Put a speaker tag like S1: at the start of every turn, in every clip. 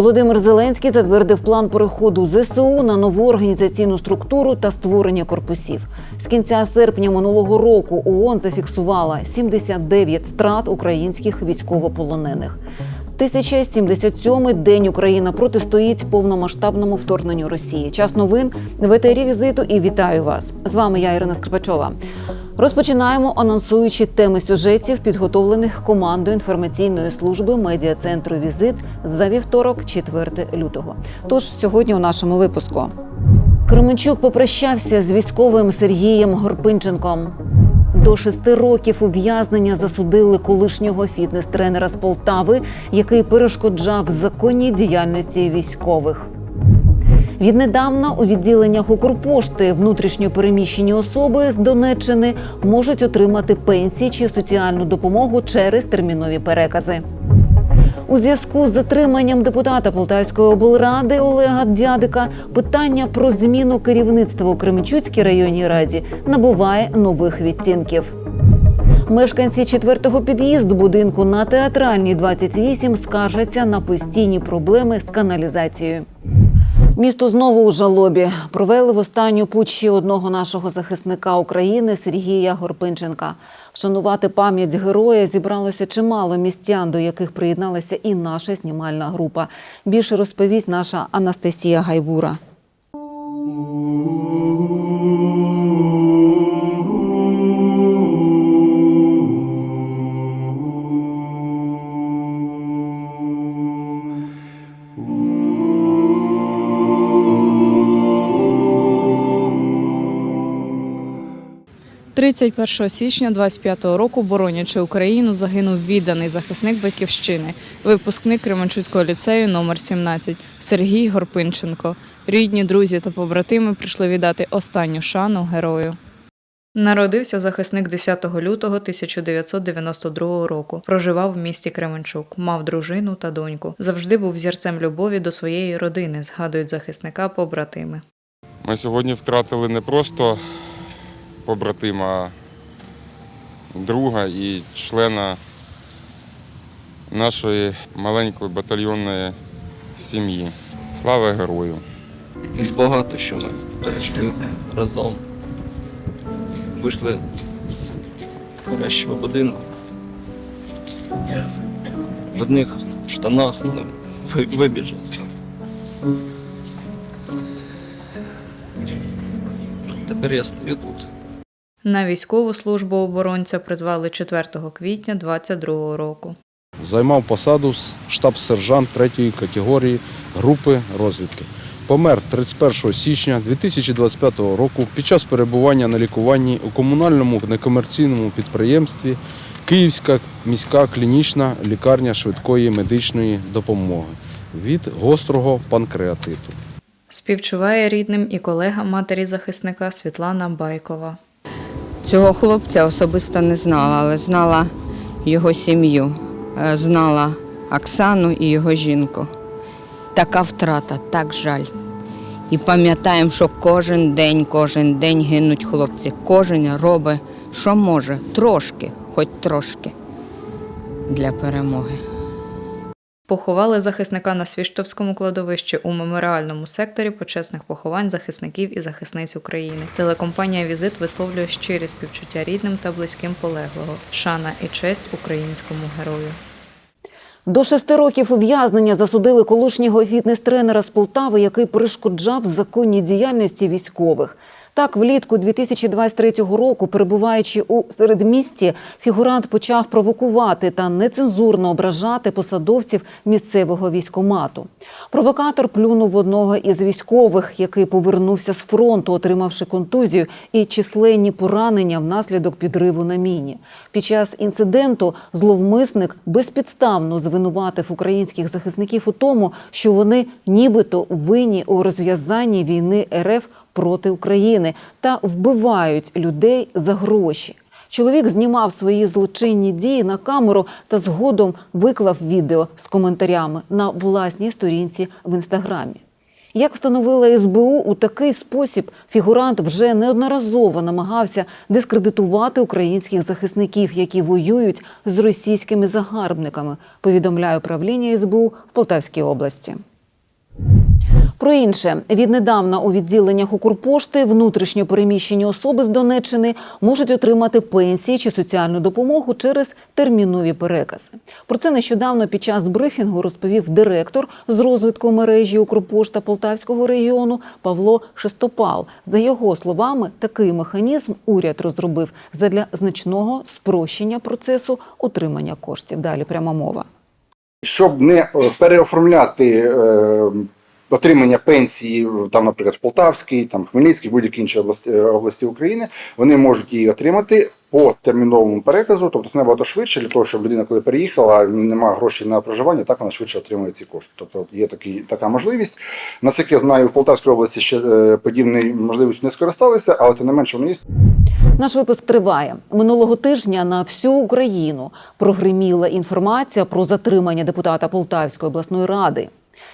S1: Володимир Зеленський затвердив план переходу ЗСУ на нову організаційну структуру та створення корпусів. З кінця серпня минулого року ООН зафіксувала 79 страт українських військовополонених. 1077-й день Україна протистоїть повномасштабному вторгненню Росії. Час новин в етері візиту і вітаю вас. З вами я Ірина Скрипачова. Розпочинаємо анонсуючи теми сюжетів, підготовлених командою інформаційної служби медіа центру Візит за вівторок, 4 лютого. Тож сьогодні у нашому випуску Кременчук попрощався з військовим Сергієм Горпинченком. До шести років ув'язнення засудили колишнього фітнес-тренера з Полтави, який перешкоджав законній діяльності військових. Віднедавна у відділеннях Укрпошти внутрішньо переміщені особи з Донеччини можуть отримати пенсії чи соціальну допомогу через термінові перекази. У зв'язку з затриманням депутата Полтавської облради Олега Дядика питання про зміну керівництва у Кременчуцькій районній раді набуває нових відтінків. Мешканці четвертого під'їзду будинку на театральній 28 скаржаться на постійні проблеми з каналізацією. Місто знову у жалобі провели в останню путь ще одного нашого захисника України Сергія Горпинченка. Вшанувати пам'ять героя зібралося чимало містян, до яких приєдналася і наша знімальна група. Більше розповість наша Анастасія Гайбура.
S2: – 31 січня 25-го року, боронячи Україну, загинув відданий захисник Батьківщини, випускник Кременчуцького ліцею номер 17 Сергій Горпинченко. Рідні, друзі та побратими прийшли віддати останню шану герою. Народився захисник 10 лютого 1992 року. Проживав в місті Кременчук, мав дружину та доньку. Завжди був зірцем любові до своєї родини, згадують захисника побратими.
S3: Ми сьогодні втратили не просто побратима, друга і члена нашої маленької батальйонної сім'ї. Слава герою!
S4: Багато що ми пережили разом. Вийшли з горящого будинку. В одних штанах ну, ви- вибіжали. Тепер я стою тут.
S2: На військову службу оборонця призвали 4 квітня 22 року.
S5: Займав посаду штаб-сержант 3 категорії групи розвідки. Помер 31 січня 2025 року під час перебування на лікуванні у комунальному некомерційному підприємстві Київська міська клінічна лікарня швидкої медичної допомоги від гострого панкреатиту.
S2: Співчуває рідним і колега матері захисника Світлана Байкова.
S6: Цього хлопця особисто не знала, але знала його сім'ю, е, знала Оксану і його жінку. Така втрата, так жаль. І пам'ятаємо, що кожен день, кожен день гинуть хлопці. Кожен робить, що може, трошки, хоч трошки для перемоги.
S2: Поховали захисника на Свіштовському кладовищі у меморіальному секторі почесних поховань захисників і захисниць України. Телекомпанія Візит висловлює щирі співчуття рідним та близьким полеглого. Шана і честь українському герою.
S1: До шести років ув'язнення засудили колишнього фітнес-тренера з Полтави, який перешкоджав законній діяльності військових. Так, влітку 2023 року, перебуваючи у середмісті, фігурант почав провокувати та нецензурно ображати посадовців місцевого військомату. Провокатор плюнув одного із військових, який повернувся з фронту, отримавши контузію і численні поранення внаслідок підриву на міні. Під час інциденту зловмисник безпідставно звинуватив українських захисників у тому, що вони нібито винні у розв'язанні війни РФ проти України та вбивають людей за гроші. Чоловік знімав свої злочинні дії на камеру та згодом виклав відео з коментарями на власній сторінці в інстаграмі. Як встановила СБУ, у такий спосіб фігурант вже неодноразово намагався дискредитувати українських захисників, які воюють з російськими загарбниками. Повідомляє управління СБУ в Полтавській області. Про інше віднедавна у відділеннях Укрпошти внутрішньо переміщені особи з Донеччини можуть отримати пенсії чи соціальну допомогу через термінові перекази. Про це нещодавно під час брифінгу розповів директор з розвитку мережі Укрпошта Полтавського регіону Павло Шестопал. За його словами, такий механізм уряд розробив задля значного спрощення процесу отримання коштів. Далі пряма мова.
S7: щоб не е, переоформляти е, отримання пенсії, там, наприклад, в Полтавській, там, Хмельницькій, будь-якій іншій області, е, області України, вони можуть її отримати по терміновому переказу, тобто це набагато швидше для того, щоб людина, коли переїхала, немає грошей на проживання, так вона швидше отримує ці кошти. Тобто є такий, така можливість. Наскільки я знаю, в Полтавській області ще е, подібною можливістю не скористалися, але тим не менше вони є.
S1: Наш випуск триває минулого тижня. На всю Україну прогриміла інформація про затримання депутата Полтавської обласної ради.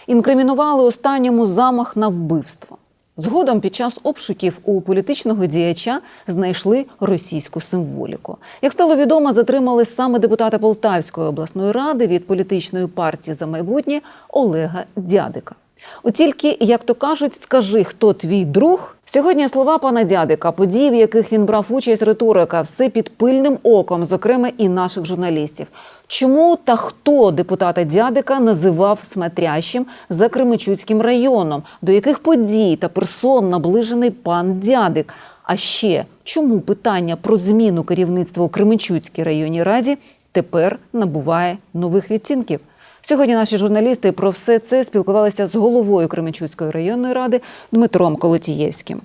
S1: Інкримінували останньому замах на вбивство. Згодом під час обшуків у політичного діяча знайшли російську символіку. Як стало відомо, затримали саме депутата Полтавської обласної ради від політичної партії за майбутнє Олега Дядика. От тільки, як то кажуть, скажи, хто твій друг. Сьогодні слова пана дядика, події, в яких він брав участь, риторика, все під пильним оком, зокрема і наших журналістів. Чому та хто депутата дядика називав смотрящим за Кременчуцьким районом? До яких подій та персон наближений пан дядик? А ще чому питання про зміну керівництва у Кременчуцькій районній раді тепер набуває нових відтінків? Сьогодні наші журналісти про все це спілкувалися з головою Кременчуцької районної ради Дмитром Колотієвським.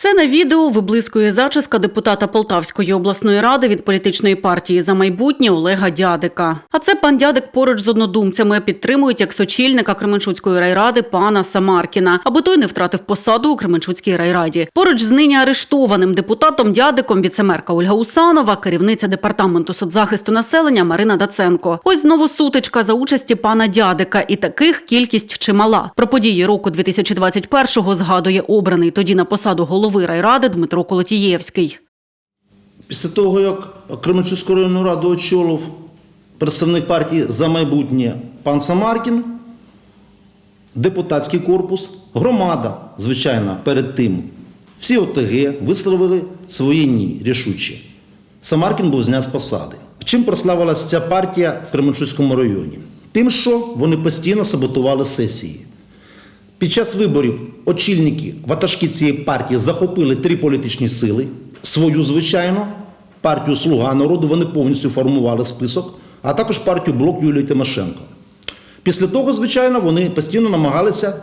S8: Це на відео виблискує зачіска депутата Полтавської обласної ради від політичної партії за майбутнє Олега Дядика. А це пан Дядик поруч з однодумцями підтримують як сочільника Кременчуцької райради пана Самаркіна, аби той не втратив посаду у Кременчуцькій райраді. Поруч з нині арештованим депутатом Дядиком віцемерка Ольга Усанова, керівниця департаменту соцзахисту населення Марина Даценко. Ось знову сутичка за участі пана Дядика, і таких кількість чимала. Про події року 2021-го згадує обраний тоді на посаду голови райради Дмитро Колотієвський.
S9: Після того, як Кременчуцьку районну раду очолив представник партії за майбутнє пан Самаркін, депутатський корпус, громада, звичайно, перед тим, всі ОТГ висловили свої ні рішучі. Самаркін був знят з посади. Чим прославилася ця партія в Кременчуцькому районі? Тим, що вони постійно саботували сесії. Під час виборів очільники ватажки цієї партії захопили три політичні сили. Свою, звичайно, партію Слуга народу вони повністю формували список, а також партію Блок Юлії Тимошенко. Після того, звичайно, вони постійно намагалися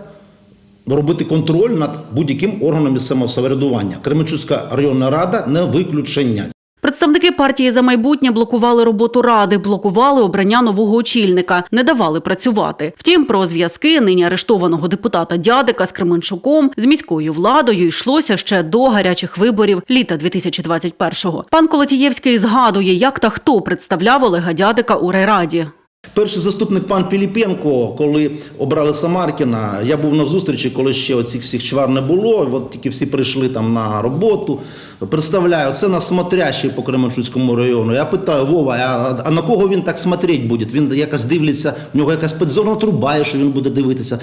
S9: робити контроль над будь-яким органом місцевого самоврядування. Кременчуцька районна рада не виключення.
S8: Представники партії за майбутнє блокували роботу ради, блокували обрання нового очільника, не давали працювати. Втім, про зв'язки нині арештованого депутата Дядика з Кременчуком з міською владою йшлося ще до гарячих виборів літа 2021-го. Пан Колотієвський згадує, як та хто представляв Олега Дядика у райраді.
S9: Перший заступник пан Піліпенко, коли обрали Самаркіна, я був на зустрічі, коли ще оцих всіх чвар не було. От тільки всі прийшли там на роботу. Представляю, це на смотрящий по Кременчуцькому району. Я питаю, Вова, а, а на кого він так смотреть буде? Він якось дивиться, в нього якась підзорна труба, що він буде дивитися.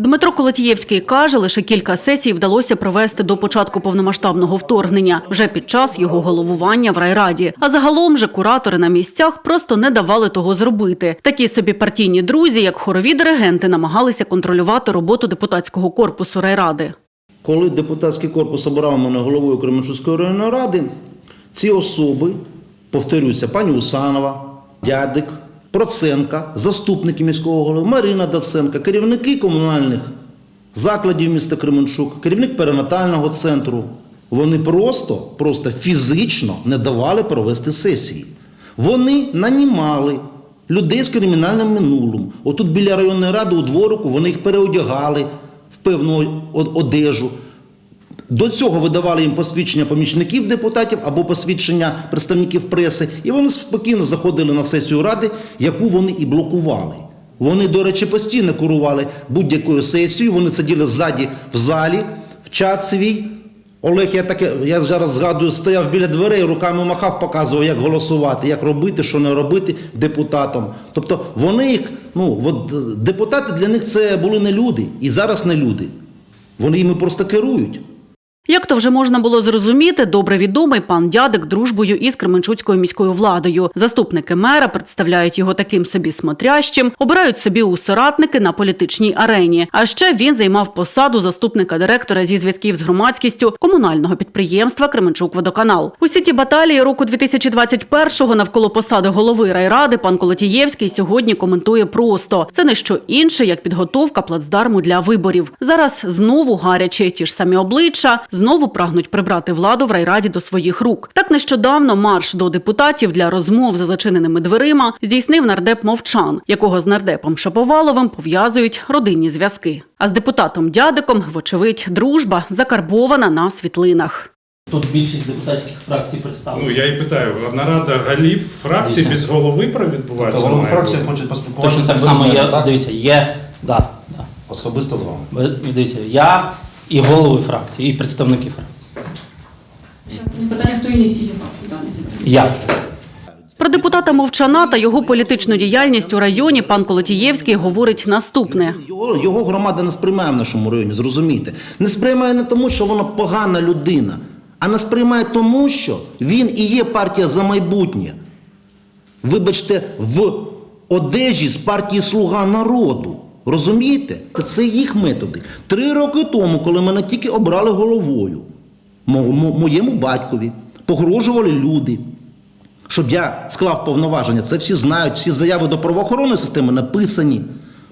S8: Дмитро Колотієвський каже, лише кілька сесій вдалося провести до початку повномасштабного вторгнення, вже під час його головування в райраді. А загалом же куратори на місцях просто не давали того зробити. Такі собі партійні друзі, як хорові диригенти, намагалися контролювати роботу депутатського корпусу райради.
S9: Коли депутатський корпус обирав мене головою Кременчуцької районної ради, ці особи, повторюся, пані Усанова, Дядик, Проценка, заступники міського голови, Марина Даценка, керівники комунальних закладів міста Кременчук, керівник перинатального центру, вони просто, просто фізично не давали провести сесії. Вони нанімали людей з кримінальним минулим. Отут біля районної ради у дворику вони їх переодягали в певну одежу. До цього видавали їм посвідчення помічників депутатів або посвідчення представників преси, і вони спокійно заходили на сесію ради, яку вони і блокували. Вони, до речі, постійно курували будь-якою сесією. Вони сиділи ззаді в залі, в чат свій. Олег, я таке, я зараз згадую, стояв біля дверей, руками махав, показував, як голосувати, як робити, що не робити депутатам. Тобто вони їх, ну от депутати для них це були не люди, і зараз не люди. Вони їми просто керують.
S8: Як то вже можна було зрозуміти, добре відомий пан Дядик дружбою із Кременчуцькою міською владою. Заступники мера представляють його таким собі смотрящим, обирають собі у соратники на політичній арені. А ще він займав посаду заступника директора зі зв'язків з громадськістю комунального підприємства Кременчук-Водоканал. Усі ті баталії року 2021-го навколо посади голови райради пан Колотієвський сьогодні коментує просто: це не що інше, як підготовка плацдарму для виборів. Зараз знову гарячі ті ж самі обличчя, знову прагнуть прибрати владу в райраді до своїх рук. Так нещодавно марш до депутатів для розмов за зачиненими дверима здійснив нардеп Мовчан, якого з нардепом Шаповаловим пов'язують родинні зв'язки. А з депутатом Дядиком, вочевидь, дружба закарбована на світлинах.
S10: Тут більшість депутатських фракцій
S11: Ну я і питаю, нарада голів фракції без голови про відбувається? має бути?
S9: хочуть
S10: Точно так само є, дивіться, є, да, да.
S9: Особисто з вами.
S10: Дивіться, я і голови фракції, і представники фракції.
S8: Питання, хто ініціював дане зібрання?
S10: Я.
S8: Про депутата Мовчана та його політичну діяльність у районі пан Колотієвський говорить наступне.
S9: Його, його громада не сприймає в нашому районі, зрозумійте. Не сприймає не тому, що вона погана людина, а не сприймає тому, що він і є партія за майбутнє. Вибачте, в одежі з партії Слуга народу. Розумієте? Це їх методи. Три роки тому, коли мене тільки обрали головою, мо- мо- моєму батькові, погрожували люди, щоб я склав повноваження. Це всі знають, всі заяви до правоохоронної системи написані.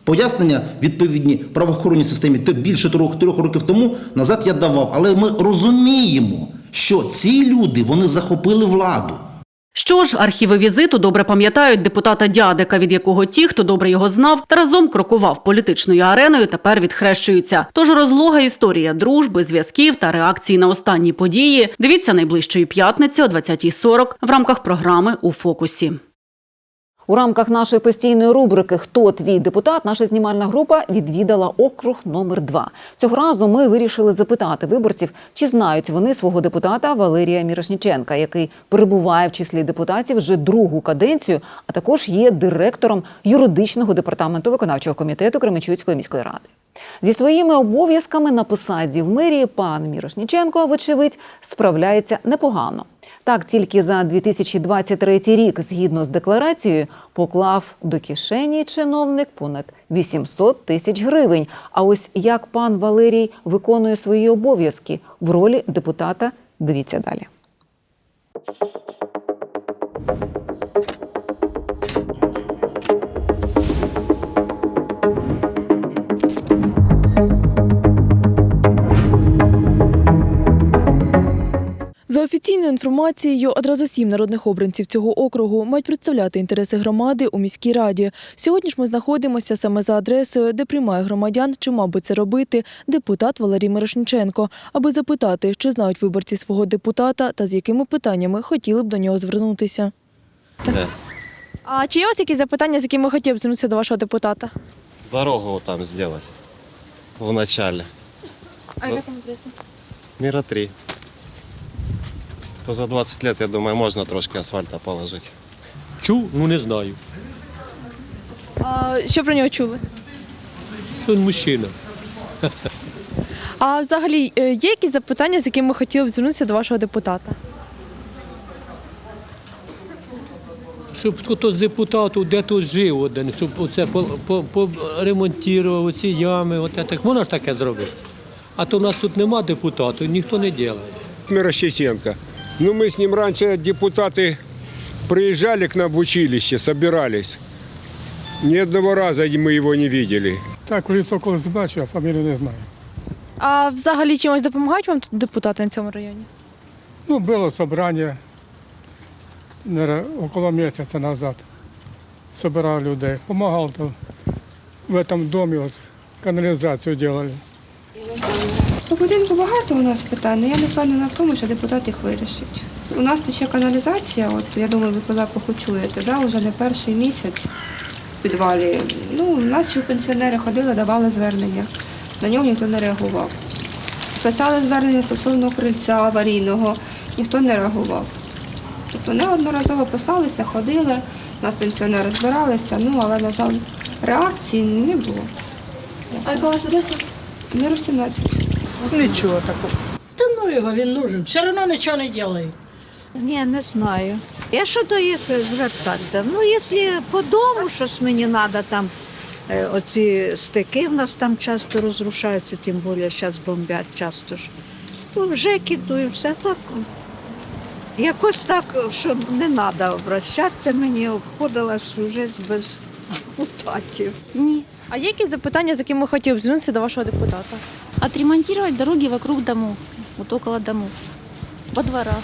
S9: Пояснення відповідні правоохоронній системі те більше трьох, трьох років тому назад я давав. Але ми розуміємо, що ці люди вони захопили владу.
S8: Що ж, архіви візиту добре пам'ятають депутата Дядика, від якого ті, хто добре його знав, та разом крокував політичною ареною, тепер відхрещуються. Тож розлога історія дружби, зв'язків та реакції на останні події. Дивіться найближчої п'ятниці о 20.40 в рамках програми у фокусі.
S1: У рамках нашої постійної рубрики Хто твій депутат наша знімальна група відвідала округ номер 2 Цього разу ми вирішили запитати виборців, чи знають вони свого депутата Валерія Мірошніченка, який перебуває в числі депутатів вже другу каденцію, а також є директором юридичного департаменту виконавчого комітету Кременчуцької міської ради. Зі своїми обов'язками на посаді в мерії пан Мірошніченко, вочевидь, справляється непогано. Так, тільки за 2023 рік, згідно з декларацією, поклав до кишені чиновник понад 800 тисяч гривень. А ось як пан Валерій виконує свої обов'язки в ролі депутата, дивіться далі.
S12: За офіційною інформацією, одразу сім народних обранців цього округу мають представляти інтереси громади у міській раді. Сьогодні ж ми знаходимося саме за адресою, де приймає громадян, чи мав би це робити депутат Валерій Мирошниченко, аби запитати, чи знають виборці свого депутата та з якими питаннями хотіли б до нього звернутися. А чи є у вас якісь запитання, з якими хотіли б звернутися до вашого депутата?
S13: Дорогу там сделать в начале.
S12: А
S13: яка
S12: там адреса?
S13: Мира 3. То за 20 лет, я думаю, можно трошки асфальта положить.
S14: Чув, ну не знаю.
S12: А що про нього чули?
S14: Що він мужчина.
S12: А взагалі е, є якісь запитання, з якими хотіли б звернутися до вашого депутата?
S14: Щоб хтось з депутатів де тут жив один, щоб оце поремонтував оці ями, от так. Можна ж таке зробити. А то в нас тут нема депутатів, ніхто не робить.
S11: Мирошниченко. Ну, мы с ним раньше, депутаты, приезжали к нам в училище, собирались. Ни одного раза мы его не видели.
S15: Так, лицо колись бачив, а фамілію не знаю.
S12: А взагалі чимось допомагають вам тут депутати на цьому районі?
S15: Ну, було собрання наверно, около місяця назад. Собирав людей. Помагав там в этом домі, от, каналізацію робили.
S16: По будинку багато у нас питань, але я не впевнена в тому, що депутат їх вирішить. У нас тече каналізація, от я думаю, ви по запаху да, вже не перший місяць в підвалі. Ну, наші пенсіонери ходили, давали звернення. На нього ніхто не реагував. Писали звернення стосовно крильця аварійного, ніхто не реагував. Тобто неодноразово писалися, ходили, у нас пенсіонери збиралися, ну але, на жаль, реакції не було.
S12: А яка у вас адреса?
S16: Міру 17.
S17: Нічого такого. Та ну його він нужен. Все одно нічого не робить.
S18: Ні, не знаю. Я що до їх звертатися? Ну, якщо по дому щось мені треба, там е, оці стики в нас там часто розрушаються, тим більше зараз бомблять часто ж. То вже кидаю, все так. Якось так, що не треба обращатися, мені обходила всю життя без депутатів.
S12: Ні. А є якісь запитання, з якими ви хотіли б звернутися до вашого депутата?
S19: Отремонтировать дороги вокруг домов, вот около домов, во дворах.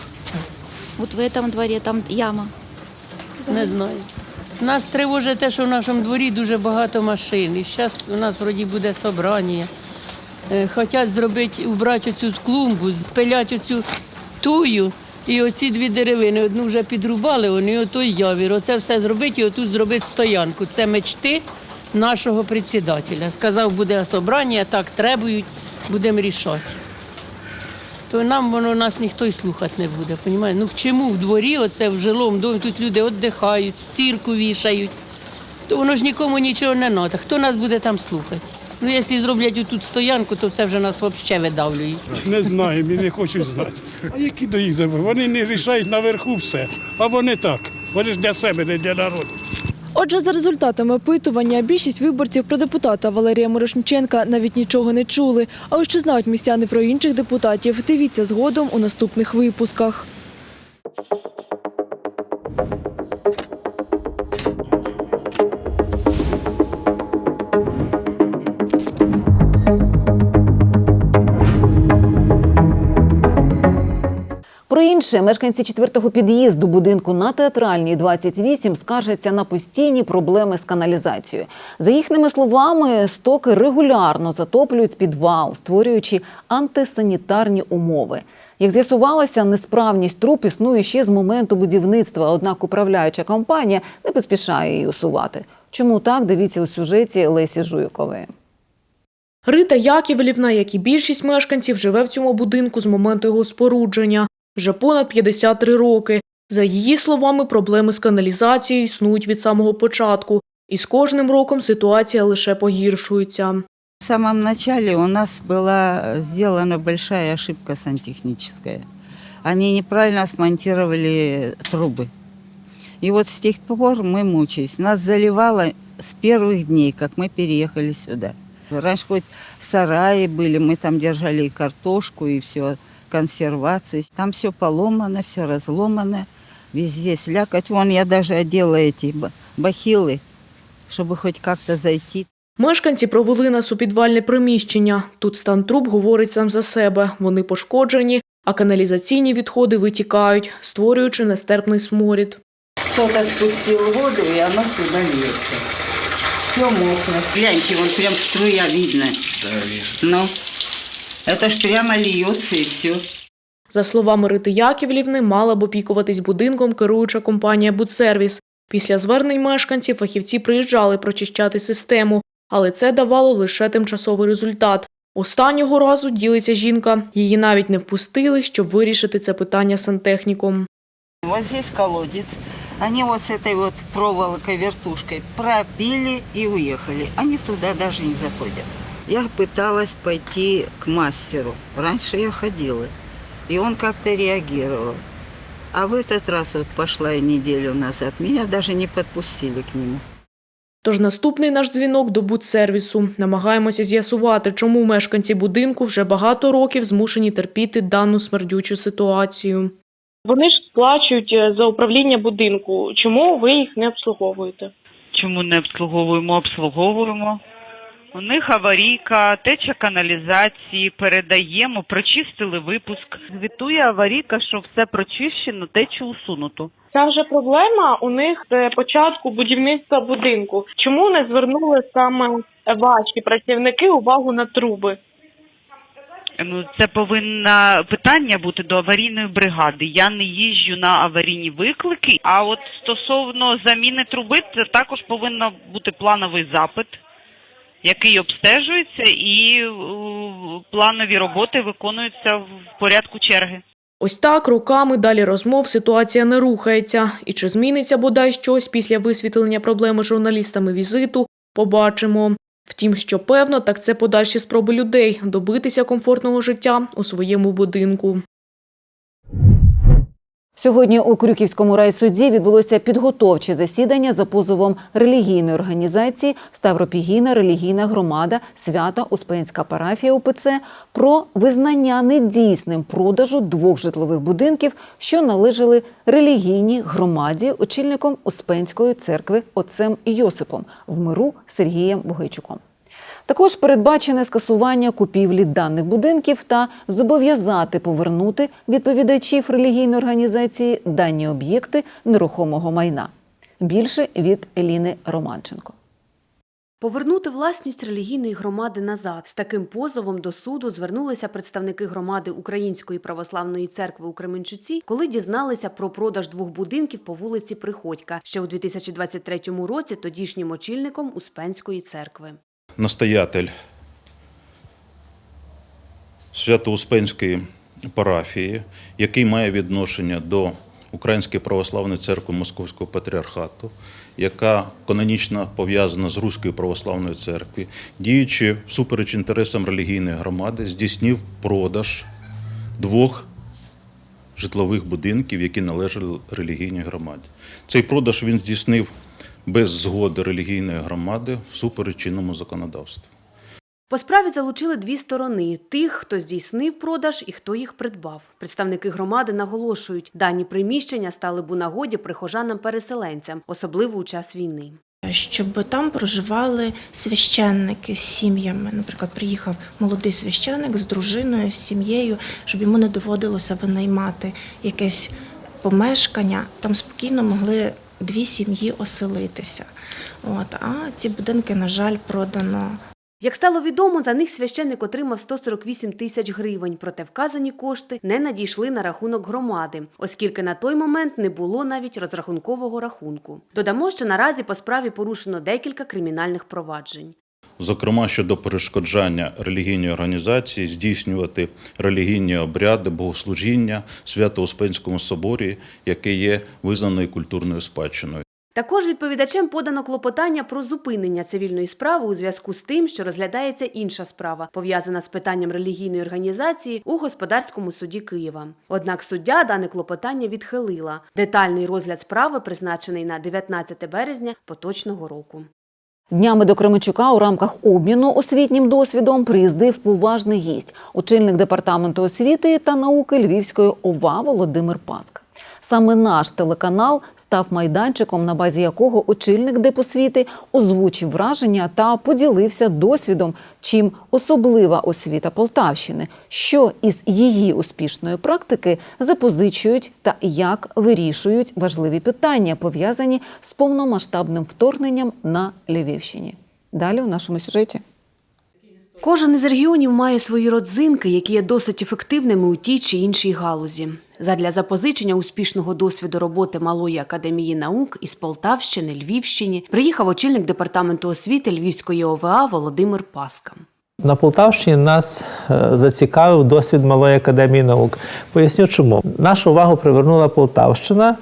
S19: Вот в этом дворе там яма.
S17: Не знаю. Нас тривожить те, що в нашому дворі дуже багато машин. І зараз у нас вроді буде собрання. Е, Хотять зробити, убрати оцю клумбу, спиляти оцю тую. І оці дві деревини, одну вже підрубали, вони отой явір. Оце все зробити і отут зробити стоянку. Це мечти нашого председателя. Сказав, буде собрання, так требують, будемо рішати. То нам воно нас ніхто й слухати не буде. Понімаєш? Ну чому в дворі, оце в жилому домі, тут люди віддихають, стірку вішають, то воно ж нікому нічого не треба. Хто нас буде там слухати? Ну, якщо зроблять отут стоянку, то це вже нас взагалі видавлюють.
S15: Не знаю, і не хочу знати. А які до їх забив? Вони не рішають наверху все. А вони так. Вони ж для себе, не для народу.
S12: Отже, за результатами опитування, більшість виборців про депутата Валерія Морошниченка навіть нічого не чули. А ось що знають містяни про інших депутатів, дивіться згодом у наступних випусках.
S1: Інше мешканці четвертого під'їзду будинку на театральній 28 скаржаться на постійні проблеми з каналізацією. За їхніми словами, стоки регулярно затоплюють підвал, створюючи антисанітарні умови. Як з'ясувалося, несправність труб існує ще з моменту будівництва, однак управляюча компанія не поспішає її усувати. Чому так? Дивіться у сюжеті Лесі Жуйкової.
S20: Рита Яківлівна, як і більшість мешканців, живе в цьому будинку з моменту його спорудження вже понад 53 роки. За її словами, проблеми з каналізацією існують від самого початку, і з кожним роком ситуація лише погіршується.
S6: В самом начале у нас была сделана большая ошибка сантехническая. Они неправильно смонтировали трубы. И вот с тех пор мы мучились. Нас заливало с первых дней, как мы переехали сюда. Раньше хоть сараи были, мы там держали и картошку, и все, консервацию. Там все поломано, все разломано, везде слякоть. Вон я даже одела эти ба- бахилы, чтобы хоть как-то зайти.
S20: Мешканці провели нас у підвальне приміщення. Тут стан труб говорить сам за себе. Вони пошкоджені, а каналізаційні відходи витікають, створюючи нестерпний сморід.
S6: Кто-то спустил воду, и оно сюда льется. Все мокнет. Гляньте, вон прям струя видно. Ну, это ж прямо льется и все.
S20: За словами Рити Яківлівни, мала б опікуватись будинком керуюча компанія «Будсервіс». Після звернень мешканців фахівці приїжджали прочищати систему, але це давало лише тимчасовий результат. Останнього разу ділиться жінка. Її навіть не впустили, щоб вирішити це питання сантехніком.
S6: Вот здесь колодец. Они вот с этой вот проволокой, вертушкой пробили и уехали. Они туда даже не заходят. Я пыталась пойти к мастеру. Раньше я ходила. И он как-то реагировал. А в этот раз вот пошла я неделю назад. Меня даже не подпустили к нему.
S20: Тож наступний наш дзвінок до будсервісу. Намагаємося з'ясувати, чому мешканці будинку вже багато років змушені терпіти дану смердючу ситуацію.
S21: Вони ж сплачують е, за управління будинку. Чому ви їх не обслуговуєте?
S22: Чому не обслуговуємо? Обслуговуємо. У них аварійка, теча каналізації, передаємо, прочистили випуск. Звітує аварійка, що все прочищено, течу усунуто.
S21: Ця вже проблема у них з початку будівництва будинку. Чому не звернули саме ваші працівники увагу на труби?
S22: Ну, це повинно питання бути до аварійної бригади. Я не їжджу на аварійні виклики. А от стосовно заміни труби, це також повинен бути плановий запит, який обстежується, і е, планові роботи виконуються в порядку черги.
S20: Ось так руками далі розмов ситуація не рухається. І чи зміниться бодай щось після висвітлення проблеми журналістами візиту, побачимо. Втім, що певно, так це подальші спроби людей добитися комфортного життя у своєму будинку.
S1: Сьогодні у Крюківському райсуді відбулося підготовче засідання за позовом релігійної організації Ставропігійна релігійна громада Свята Успенська парафія УПЦ про визнання недійсним продажу двох житлових будинків, що належали релігійній громаді очільником Успенської церкви отцем Йосипом в миру Сергієм Бугайчуком. Також передбачене скасування купівлі даних будинків та зобов'язати повернути відповідачів релігійної організації дані об'єкти нерухомого майна. Більше від Еліни Романченко.
S23: Повернути власність релігійної громади назад з таким позовом до суду звернулися представники громади Української православної церкви у Кременчуці, коли дізналися про продаж двох будинків по вулиці Приходька ще у 2023 році тодішнім очільником Успенської церкви.
S9: Настоятель Свято-Успенської парафії, який має відношення до Української православної церкви Московського патріархату, яка канонічно пов'язана з Руською православною церквою, діючи всупереч інтересам релігійної громади, здійснив продаж двох житлових будинків, які належали релігійній громаді. Цей продаж він здійснив без згоди релігійної громади всупереч чинному законодавству.
S23: По справі залучили дві сторони: тих, хто здійснив продаж і хто їх придбав. Представники громади наголошують, дані приміщення стали б у нагоді прихожанам-переселенцям, особливо у час війни.
S24: щоб там проживали священники з сім'ями. Наприклад, приїхав молодий священник з дружиною, з сім'єю, щоб йому не доводилося винаймати якесь помешкання. Там спокійно могли дві сім'ї оселитися. От, а ці будинки, на жаль, продано
S23: Як стало відомо, за них священник отримав 148 тисяч гривень, проте вказані кошти не надійшли на рахунок громади, оскільки на той момент не було навіть розрахункового рахунку. Додамо, що наразі по справі порушено декілька кримінальних проваджень.
S9: Зокрема, щодо перешкоджання релігійній організації здійснювати релігійні обряди, богослужіння Свято-Успенському соборі, яке є визнаною культурною спадщиною.
S23: Також відповідачем подано клопотання про зупинення цивільної справи у зв'язку з тим, що розглядається інша справа, пов'язана з питанням релігійної організації у господарському суді Києва. Однак суддя дане клопотання відхилила. Детальний розгляд справи призначений на 19 березня поточного року.
S1: Днями до Кременчука у рамках обміну освітнім досвідом приїздив поважний гість, очільник департаменту освіти та науки Львівської ОВА Володимир Паск. Саме наш телеканал став майданчиком, на базі якого очільник депосвіти озвучив враження та поділився досвідом, чим особлива освіта Полтавщини, що із її успішної практики запозичують та як вирішують важливі питання, пов'язані з повномасштабним вторгненням на Львівщині. Далі у нашому сюжеті.
S23: Кожен із регіонів має свої родзинки, які є досить ефективними у тій чи іншій галузі. Задля запозичення успішного досвіду роботи Малої академії наук із Полтавщини, Львівщині приїхав очільник департаменту освіти Львівської ОВА Володимир Паска.
S25: На Полтавщині нас е, зацікавив досвід Малої академії наук. Поясню, чому нашу увагу привернула Полтавщина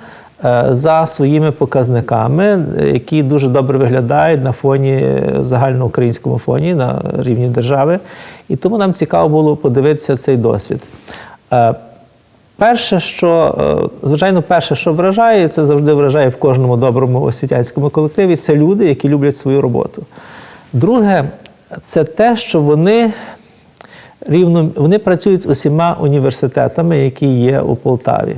S25: за своїми показниками, е, які дуже добре виглядають на фоні е, загальноукраїнському фоні на рівні держави. І тому нам цікаво було подивитися цей досвід. Е, Перше, що е, звичайно, перше, що вражає, це завжди вражає в кожному доброму освітянському колективі. Це люди, які люблять свою роботу. Друге, це те, що вони рівно вони працюють з усіма університетами, які є у Полтаві.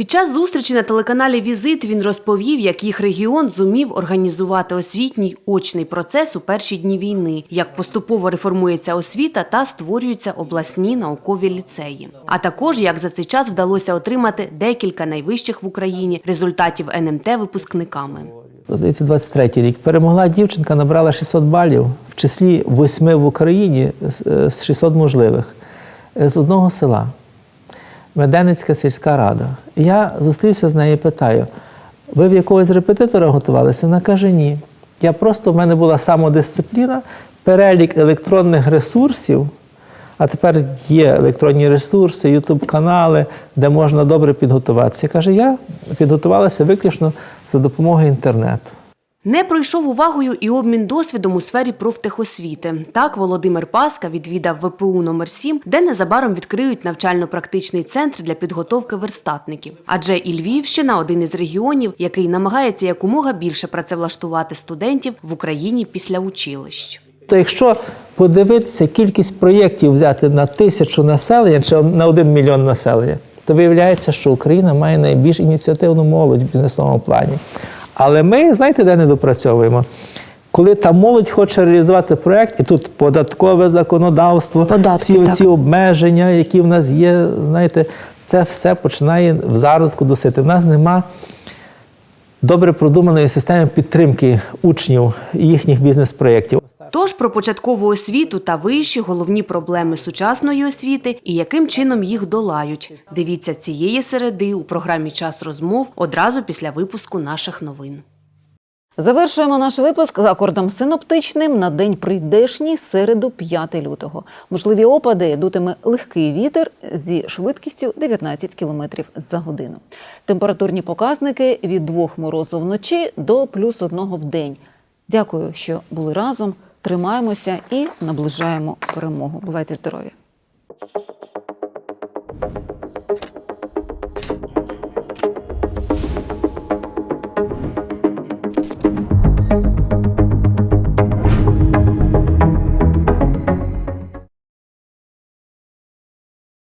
S23: Під час зустрічі на телеканалі Візит він розповів, як їх регіон зумів організувати освітній очний процес у перші дні війни, як поступово реформується освіта та створюються обласні наукові ліцеї. А також як за цей час вдалося отримати декілька найвищих в Україні результатів НМТ випускниками.
S25: Здається, 23-й рік перемогла дівчинка, набрала 600 балів, в числі восьми в Україні з- з 600 можливих. е, з одного села, Меденицька сільська рада. Я зустрівся з нею і питаю: ви в якогось репетитора готувалися? Вона каже, ні. Я просто в мене була самодисципліна, перелік електронних ресурсів. А тепер є електронні ресурси, ютуб-канали, де можна добре підготуватися. Каже, я підготувалася виключно за допомогою інтернету.
S23: Не пройшов увагою і обмін досвідом у сфері профтехосвіти. Так, Володимир Паска відвідав ВПУ номер 7 де незабаром відкриють навчально-практичний центр для підготовки верстатників. Адже і Львівщина один із регіонів, який намагається якомога більше працевлаштувати студентів в Україні після училищ.
S25: То якщо подивитися кількість проєктів взяти на тисячу населення чи на один мільйон населення, то виявляється, що Україна має найбільш ініціативну молодь в бізнесовому плані. Але ми, знаєте, де не допрацьовуємо? Коли та молодь хоче реалізувати проєкт, і тут податкове законодавство, всі ці обмеження, які в нас є, знаєте, це все починає в зародку досити. В нас нема добре продуманої системи підтримки учнів і їхніх бізнес-проєктів.
S23: Тож про початкову освіту та вищі головні проблеми сучасної освіти і яким чином їх долають. Дивіться цієї середи у програмі Час розмов одразу після випуску наших новин.
S1: Завершуємо наш випуск акордом синоптичним на день прийдешній середу 5 лютого. Можливі опади дутиме легкий вітер зі швидкістю 19 км за годину. Температурні показники від 2 морозу вночі до плюс 1 в день. Дякую, що були разом. Тримаємося і наближаємо перемогу. Бувайте здорові!